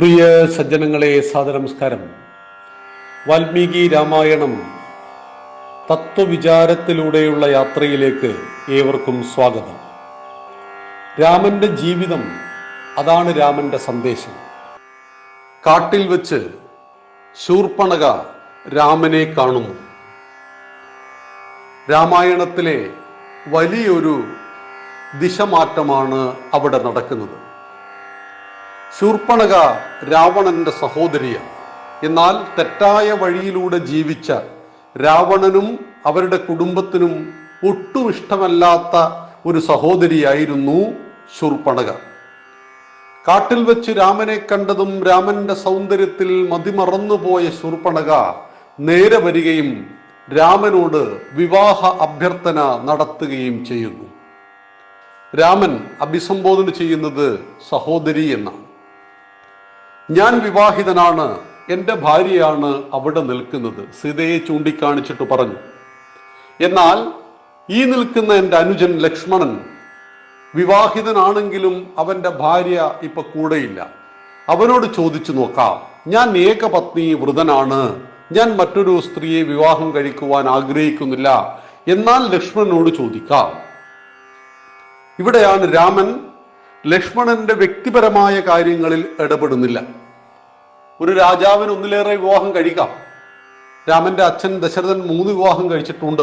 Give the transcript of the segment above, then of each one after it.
പ്രിയ സജ്ജനങ്ങളെ സാദനമസ്കാരം വാൽമീകി രാമായണം തത്വവിചാരത്തിലൂടെയുള്ള യാത്രയിലേക്ക് ഏവർക്കും സ്വാഗതം. രാമന്റെ ജീവിതം അതാണ് രാമന്റെ സന്ദേശം. കാട്ടിൽ വെച്ച് ശൂർപ്പണക രാമനെ കാണുന്നു. രാമായണത്തിലെ വലിയൊരു ദിശമാറ്റമാണ് അവിടെ നടക്കുന്നത്. ശൂർപ്പണക രാവണന്റെ സഹോദരിയാണ്. എന്നാൽ തെറ്റായ വഴിയിലൂടെ ജീവിച്ച രാവണനും അവരുടെ കുടുംബത്തിനും ഒട്ടും ഇഷ്ടമല്ലാത്ത ഒരു സഹോദരിയായിരുന്നു ശൂർപ്പണക. കാട്ടിൽ വെച്ച് രാമനെ കണ്ടതും രാമന്റെ സൗന്ദര്യത്തിൽ മതിമറന്നുപോയ ശൂർപ്പണക നേരെ വരികയും രാമനോട് വിവാഹ അഭ്യർത്ഥന നടത്തുകയും ചെയ്യുന്നു. രാമൻ അഭിസംബോധന ചെയ്യുന്നത് സഹോദരി എന്നാണ്. ഞാൻ വിവാഹിതനാണ്. എന്റെ ഭാര്യയാണ് അവിടെ നിൽക്കുന്നത്. സീതയെ ചൂണ്ടിക്കാണിച്ചിട്ട് പറഞ്ഞു. എന്നാൽ ഈ നിൽക്കുന്ന എന്റെ അനുജൻ ലക്ഷ്മണൻ വിവാഹിതനാണെങ്കിലും അവന്റെ ഭാര്യ ഇപ്പൊ കൂടെയില്ല. അവനോട് ചോദിച്ചു നോക്കാം. ഞാൻ ഏകപത്നി വൃതനാണ്. ഞാൻ മറ്റൊരു സ്ത്രീയെ വിവാഹം കഴിക്കുവാൻ ആഗ്രഹിക്കുന്നില്ല. എന്നാൽ ലക്ഷ്മണനോട് ചോദിക്കാം. ഇവിടെയാണ് രാമൻ ലക്ഷ്മണന്റെ വ്യക്തിപരമായ കാര്യങ്ങളിൽ ഇടപെടുന്നില്ല. ഒരു രാജാവിന് ഒന്നിലേറെ വിവാഹം കഴിക്കാം. രാമന്റെ അച്ഛൻ ദശരഥൻ മൂന്ന് വിവാഹം കഴിച്ചിട്ടുണ്ട്.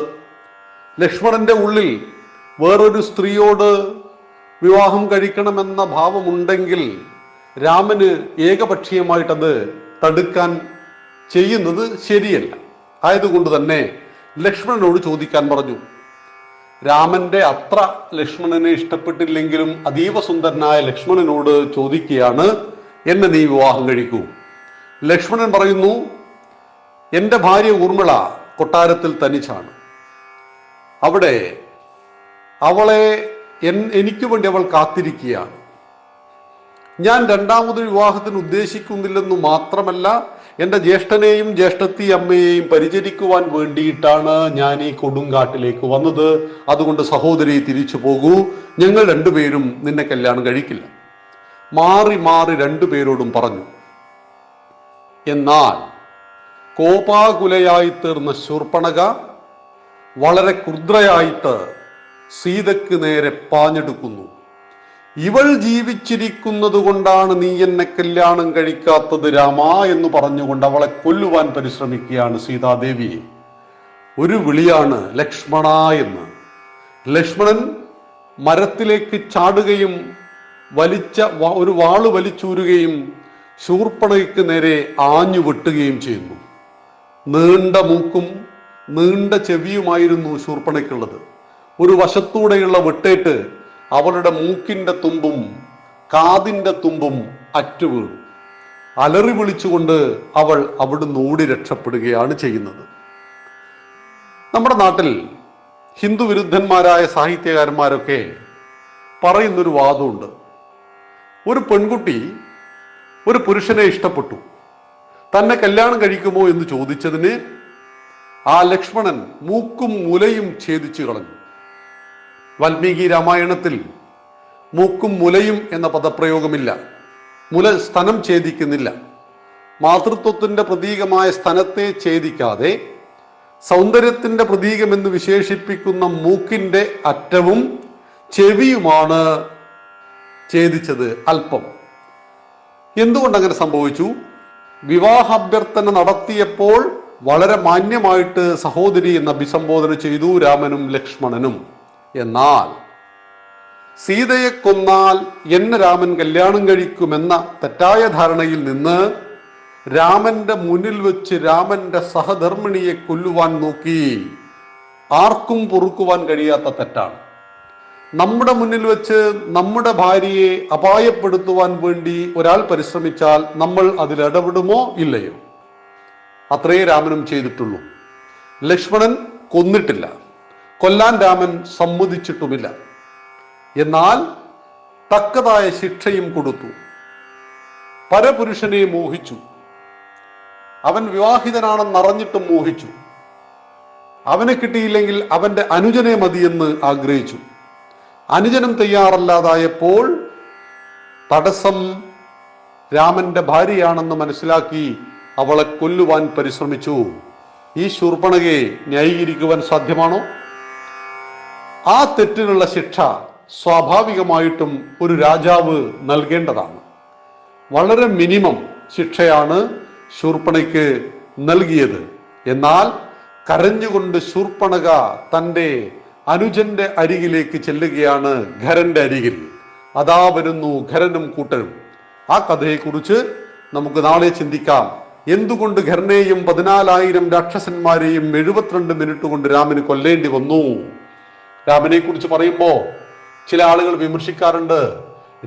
ലക്ഷ്മണന്റെ ഉള്ളിൽ വേറൊരു സ്ത്രീയോട് വിവാഹം കഴിക്കണമെന്ന ഭാവമുണ്ടെങ്കിൽ രാമന് ഏകപക്ഷീയമായിട്ടത് തടുക്കാൻ ചെയ്യുന്നത് ശരിയല്ല. ആയതുകൊണ്ട് തന്നെ ലക്ഷ്മണനോട് ചോദിക്കാൻ പറഞ്ഞു. രാമന്റെ അത്ര ലക്ഷ്മണനെ ഇഷ്ടപ്പെട്ടില്ലെങ്കിലും അതീവ സുന്ദരനായ ലക്ഷ്മണനോട് ചോദിക്കുകയാണ് എന്നെ നീ വിവാഹം കഴിക്കൂ? ലക്ഷ്മണൻ പറയുന്നു എന്റെ ഭാര്യ ഊർമിള കൊട്ടാരത്തിൽ തനിച്ചാണ്. അവിടെ അവളെ എനിക്ക് വേണ്ടി അവൾ കാത്തിരിക്കുകയാണ്. ഞാൻ രണ്ടാമതൊരു വിവാഹത്തിന് ഉദ്ദേശിക്കുന്നില്ലെന്നു മാത്രമല്ല എന്റെ ജ്യേഷ്ഠനെയും ജ്യേഷ്ഠത്തി അമ്മയെയും പരിചരിക്കുവാൻ വേണ്ടിയിട്ടാണ് ഞാൻ ഈ കൊടുങ്കാട്ടിലേക്ക് വന്നത്. അതുകൊണ്ട് സഹോദരി തിരിച്ചു പോകൂ. ഞങ്ങൾ രണ്ടുപേരും നിന്നെ കല്യാണം കഴിക്കില്ല. മാറി മാറി രണ്ടുപേരോടും പറഞ്ഞു എന്നാൽ കോപാകുലയായി തീർന്ന ശൂർപ്പണക വളരെ ക്രുദ്രയായിട്ട് സീതയ്ക്ക് നേരെ പാഞ്ഞെടുക്കുന്നു. ഇവൾ ജീവിച്ചിരിക്കുന്നത് കൊണ്ടാണ് നീ എന്നെ കല്യാണം കഴിക്കാത്തത് രാമ എന്ന് പറഞ്ഞുകൊണ്ട് അവളെ കൊല്ലുവാൻ പരിശ്രമിക്കുകയാണ് സീതാദേവി. ഒരു വിളിയാണ് ലക്ഷ്മണ എന്ന്. ലക്ഷ്മണൻ മരത്തിലേക്ക് ചാടുകയും വലിച്ച ഒരു വാൾ വലിച്ചൂരുകയും ശൂർപ്പണയ്ക്ക് നേരെ ആഞ്ഞു വെട്ടുകയും ചെയ്യുന്നു. നീണ്ട മൂക്കും നീണ്ട ചെവിയുമായിരുന്നു ശൂർപ്പണയ്ക്കുള്ളത്. ഒരു വശത്തൂടെയുള്ള വെട്ടേറ്റ് അവളുടെ മൂക്കിന്റെ തുമ്പും കാതിന്റെ തുമ്പും അറ്റുവീണു. അലറി വിളിച്ചുകൊണ്ട് അവൾ അവിടുന്ന് ഓടി രക്ഷപ്പെടുകയാണ് ചെയ്യുന്നത്. നമ്മുടെ നാട്ടിൽ ഹിന്ദു വിരുദ്ധന്മാരായ സാഹിത്യകാരന്മാരൊക്കെ പറയുന്നൊരു വാദമുണ്ട്. ഒരു പെൺകുട്ടി ഒരു പുരുഷനെ ഇഷ്ടപ്പെട്ടു. തന്നെ കല്യാണം കഴിക്കുമോ എന്ന് ചോദിച്ചതിന് ആ ലക്ഷ്മണൻ മൂക്കും മുലയും ഛേദിച്ചു കളഞ്ഞു. വാൽമീകി രാമായണത്തിൽ മൂക്കും മുലയും എന്ന പദപ്രയോഗമില്ല. മുല സ്തനം ഛേദിക്കുന്നില്ല. മാതൃത്വത്തിന്റെ പ്രതീകമായ സ്തനത്തെ ഛേദിക്കാതെ സൗന്ദര്യത്തിന്റെ പ്രതീകമെന്ന് വിശേഷിപ്പിക്കുന്ന മൂക്കിന്റെ അറ്റവും ചെവിയുമാണ് ഛേദിച്ചത് അല്പം. എന്തുകൊണ്ട് അങ്ങനെ സംഭവിച്ചു? വിവാഹാഭ്യർത്ഥന നടത്തിയപ്പോൾ വളരെ മാന്യമായിട്ട് സഹോദരി എന്ന് അഭിസംബോധന ചെയ്തു രാമനും ലക്ഷ്മണനും. എന്നാൽ സീതയെ കൊന്നാൽ എന്നെ രാമൻ കല്യാണം കഴിക്കുമെന്ന തെറ്റായ ധാരണയിൽ നിന്ന് രാമന്റെ മുന്നിൽ വെച്ച് രാമന്റെ സഹധർമ്മിണിയെ കൊല്ലുവാൻ നോക്കി. ആർക്കും പൊറുക്കുവാൻ കഴിയാത്ത തെറ്റാണ്. നമ്മുടെ മുന്നിൽ വെച്ച് നമ്മുടെ ഭാര്യയെ അപായപ്പെടുത്തുവാൻ വേണ്ടി ഒരാൾ പരിശ്രമിച്ചാൽ നമ്മൾ അതിൽ ഇടപെടുമോ ഇല്ലയോ? അത്രയേ രാമനും ചെയ്തിട്ടുള്ളൂ. ലക്ഷ്മണൻ കൊന്നിട്ടില്ല. കൊല്ലാൻ രാമൻ സമ്മതിച്ചിട്ടുമില്ല. എന്നാൽ തക്കതായ ശിക്ഷയും കൊടുത്തു. പരപുരുഷനെ മോഹിച്ചു. അവൻ വിവാഹിതനാണെന്നറിഞ്ഞിട്ടും മോഹിച്ചു. അവനെ കിട്ടിയില്ലെങ്കിൽ അവന്റെ അനുജനെ മതിയെന്ന് ആഗ്രഹിച്ചു. അനുജനം തയ്യാറല്ലാതായപ്പോൾ തടസ്സം രാമന്റെ ഭാര്യയാണെന്ന് മനസ്സിലാക്കി അവളെ കൊല്ലുവാൻ പരിശ്രമിച്ചു. ഈ ശൂർപ്പണകയെ ന്യായീകരിക്കുവാൻ സാധ്യമാണോ? ആ തെറ്റിനുള്ള ശിക്ഷ സ്വാഭാവികമായിട്ടും ഒരു രാജാവ് നൽകേണ്ടതാണ്. വളരെ മിനിമം ശിക്ഷയാണ് ശൂർപ്പണയ്ക്ക് നൽകിയത്. എന്നാൽ കരഞ്ഞുകൊണ്ട് ശൂർപ്പണക തന്റെ അനുജന്റെ അരികിലേക്ക് ചെല്ലുകയാണ് ഖരന്റെ അരികിൽ. അതാ വരുന്നു ഖരനും കൂട്ടരും. ആ കഥയെക്കുറിച്ച് നമുക്ക് നാളെ ചിന്തിക്കാം. എന്തുകൊണ്ട് ഖരനെയും പതിനാലായിരം രാക്ഷസന്മാരെയും എഴുപത്തിരണ്ട് മിനിറ്റ് കൊണ്ട് രാമന് കൊല്ലേണ്ടി വന്നു? രാമനെ കുറിച്ച് പറയുമ്പോൾ ചില ആളുകൾ വിമർശിക്കാറുണ്ട്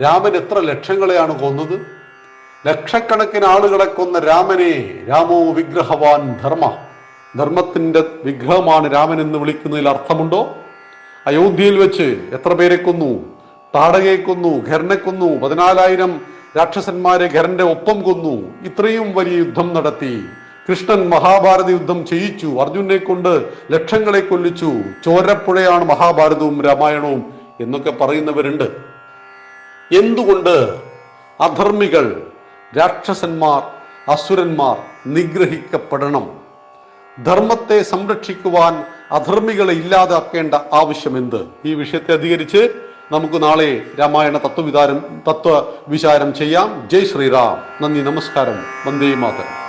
രാമൻ എത്ര ലക്ഷങ്ങളെയാണ് കൊന്നത്? ലക്ഷക്കണക്കിന് ആളുകളെ കൊന്ന രാമനെ രാമോ വിഗ്രഹവാൻ ധർമ്മ. ധർമ്മത്തിന്റെ വിഗ്രഹമാണ് രാമൻ എന്ന് വിളിക്കുന്നതിൽ അർത്ഥമുണ്ടോ? അയോധ്യയിൽ വെച്ച് എത്ര പേരെ കൊന്നു? താടകയെ കൊന്നു ഖരനെ കൊന്നു പതിനാലായിരം രാക്ഷസന്മാരെ ഖരന്റെ ഒപ്പം കൊന്നു. ഇത്രയും വലിയ യുദ്ധം നടത്തി. കൃഷ്ണൻ മഹാഭാരത യുദ്ധം ചെയ്യിച്ചു. അർജുനെ കൊണ്ട് ലക്ഷങ്ങളെ കൊല്ലിച്ചു. ചോരപ്പുഴയാണ് മഹാഭാരതവും രാമായണവും എന്നൊക്കെ പറയുന്നവരുണ്ട്. എന്തുകൊണ്ട് അധർമ്മികൾ രാക്ഷസന്മാർ അസുരന്മാർ നിഗ്രഹിക്കപ്പെടണം? ധർമ്മത്തെ സംരക്ഷിക്കുവാൻ അധർമ്മികളെ ഇല്ലാതാക്കേണ്ട ആവശ്യമെന്ത് ഈ വിഷയത്തെ അധികരിച്ച് നമുക്ക് നാളെ രാമായണ തത്വവിധാരം തത്വ വിചാരം ചെയ്യാം. ജയ് ശ്രീറാം നന്ദി നമസ്കാരം. വന്ദേ മാതരം.